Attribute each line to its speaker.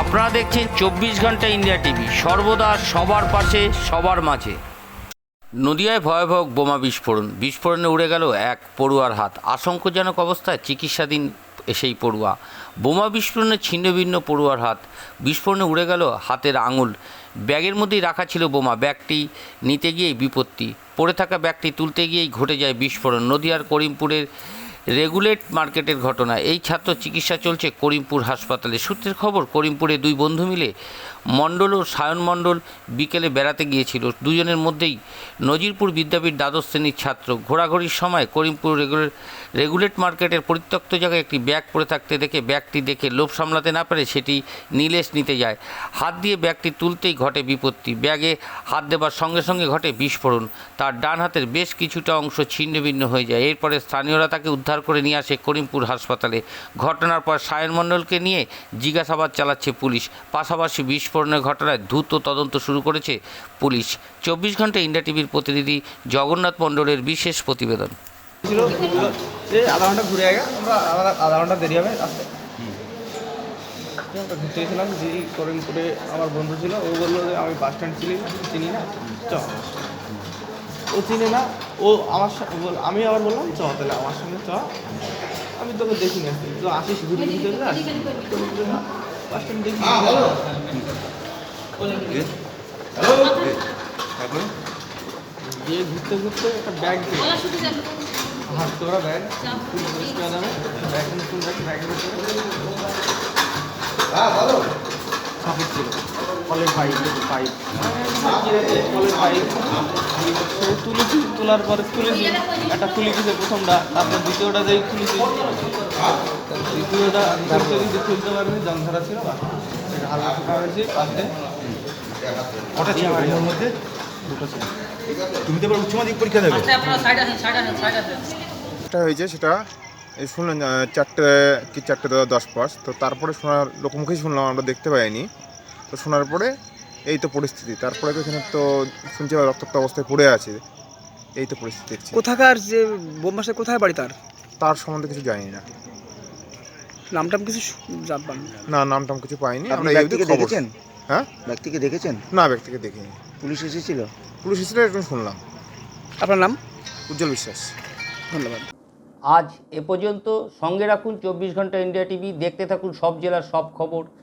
Speaker 1: আপনারা দেখছেন চব্বিশ ঘণ্টা ইন্ডিয়া টিভি। সর্বদা সবার পাশে, সবার মাঝে। নদিয়ায় ভয়াবহ বোমা বিস্ফোরণ। বিস্ফোরণে উড়ে গেল এক পড়ুয়ার হাত। আশঙ্কাজনক অবস্থায় চিকিৎসাধীন সেই পড়ুয়া। বোমা বিস্ফোরণে ছিন্নভিন্ন পড়ুয়ার হাত। বিস্ফোরণে উড়ে গেল হাতের আঙুল। ব্যাগের মধ্যেই রাখা ছিল বোমা। ব্যাগটি নিতে গিয়েই বিপত্তি। পড়ে থাকা ব্যাগটি তুলতে গিয়েই ঘটে যায় বিস্ফোরণ। নদিয়ার করিমপুরের রেগুলেট মার্কেটের ঘটনা। এই ছাত্র চিকিৎসা চলছে করিমপুর হাসপাতালে। সূত্রের খবর, করিমপুরে দুই বন্ধু মিলে মণ্ডল ও সায়ন মণ্ডল বিকেলে বেড়াতে গিয়েছিল। দুজনের মধ্যেই নজিরপুর বিদ্যাপীঠ দ্বাদশ শ্রেণির ছাত্র। ঘোরাঘুরির সময় করিমপুর রেগুলেট রেগুলেট মার্কেটের পরিত্যক্ত জায়গায় একটি ব্যাগ পড়ে থাকতে দেখে ব্যাগটি দেখে লোভ সামলাতে না পারে সেটি নীলেশ নিতে যায়। হাত দিয়ে ব্যাগটি তুলতেই ঘটে বিপত্তি। ব্যাগে হাত দেবার সঙ্গে সঙ্গে ঘটে বিস্ফোরণ। তার ডান হাতের বেশ কিছুটা অংশ ছিন্ন ভিন্ন হয়ে যায়। এরপরে স্থানীয়রা তাকে উদ্ধার করে নিয়ে আসে করিমপুর হাসপাতালে। ঘটনার পর সায়ন মণ্ডলকে নিয়ে জিজ্ঞাসাবাদ চালাচ্ছে পুলিশ। পাশাপাশি বিস্ফোরণের ঘটনায় দ্রুত তদন্ত শুরু করেছে পুলিশ। চব্বিশ ঘণ্টা ইন্ডিয়া টিভির প্রতিনিধি জগন্নাথ মণ্ডলের বিশেষ প্রতিবেদন।
Speaker 2: ছিল আধা ঘণ্টা ঘুরে আগে আমরা আধা ঘণ্টা দেরি হবে ঘুরতে গেছিলাম যে করিমপুরে আমার বন্ধু ছিল, ও বলল যে আমি বাস স্ট্যান্ড না চিনি না? চ। ও চিনে না, ও আমার আমি আবার বললাম, চ তাহলে আমার সঙ্গে চ। আমি তোকে দেখি না। তো আসিস ঘুরে ঘুরতে দিয়ে ঘুরতে ঘুরতে একটা ব্যাগ হাত তোরা ব্যাগ ব্যাগ ব্যাগ সাপোর্ট ছিল কলের পাইপ পাইপ কলের পাইপ তুলেছি তোলার পরে তুলেছি একটা খুলে গেছে প্রথমটা তারপর দ্বিতীয়টা যেই খুলেছি দ্বিতীয়টা তুলতে দিতে তুলতে পারিনি জং ধরা ছিল বা এটা হালকা ফুটা হয়েছে পাশে।
Speaker 3: কটা ছিল? রুমের মধ্যে?
Speaker 2: দুটো ছিল।
Speaker 3: তুমি তো এবার উচ্চ মাধ্যমিক পরীক্ষা দেবে।
Speaker 4: যেটা হয়েছে সেটা এই শুনলাম চারটে কি চারটে দশ পাস তো তারপরে শোনার লোকমুখেই শুনলাম আমরা দেখতে পাইনি। তো শোনার পরে এই তো পরিস্থিতি। তারপরে তো এখানে তো শুনছি রক্তাক্ত অবস্থায় পড়ে আছে। এই তো পরিস্থিতি দেখছি।
Speaker 5: কোথাকার যে বোমাসে কোথায় বাড়ি তার?
Speaker 4: তার সম্বন্ধে কিছু জানি না।
Speaker 5: নামটাম কিছু জানতাম না।
Speaker 4: না নাম টাম কিছু পাইনি।
Speaker 6: আপনি ব্যক্তিকে দেখেছেন?
Speaker 4: হ্যাঁ?
Speaker 6: ব্যক্তিকে দেখেছেন?
Speaker 4: না ব্যক্তিকে দেখিনি।
Speaker 6: পুলিশ এসেছিল?
Speaker 4: পুলিশ হিসেবে একটু শুনলাম।
Speaker 5: আপনার নাম?
Speaker 4: উজ্জ্বল বিশ্বাস।
Speaker 5: ধন্যবাদ।
Speaker 1: আজ এ পর্যন্ত সঙ্গে রাখুন চব্বিশ ঘণ্টা ইন্ডিয়া টিভি। দেখতে থাকুন সব জেলার সব খবর।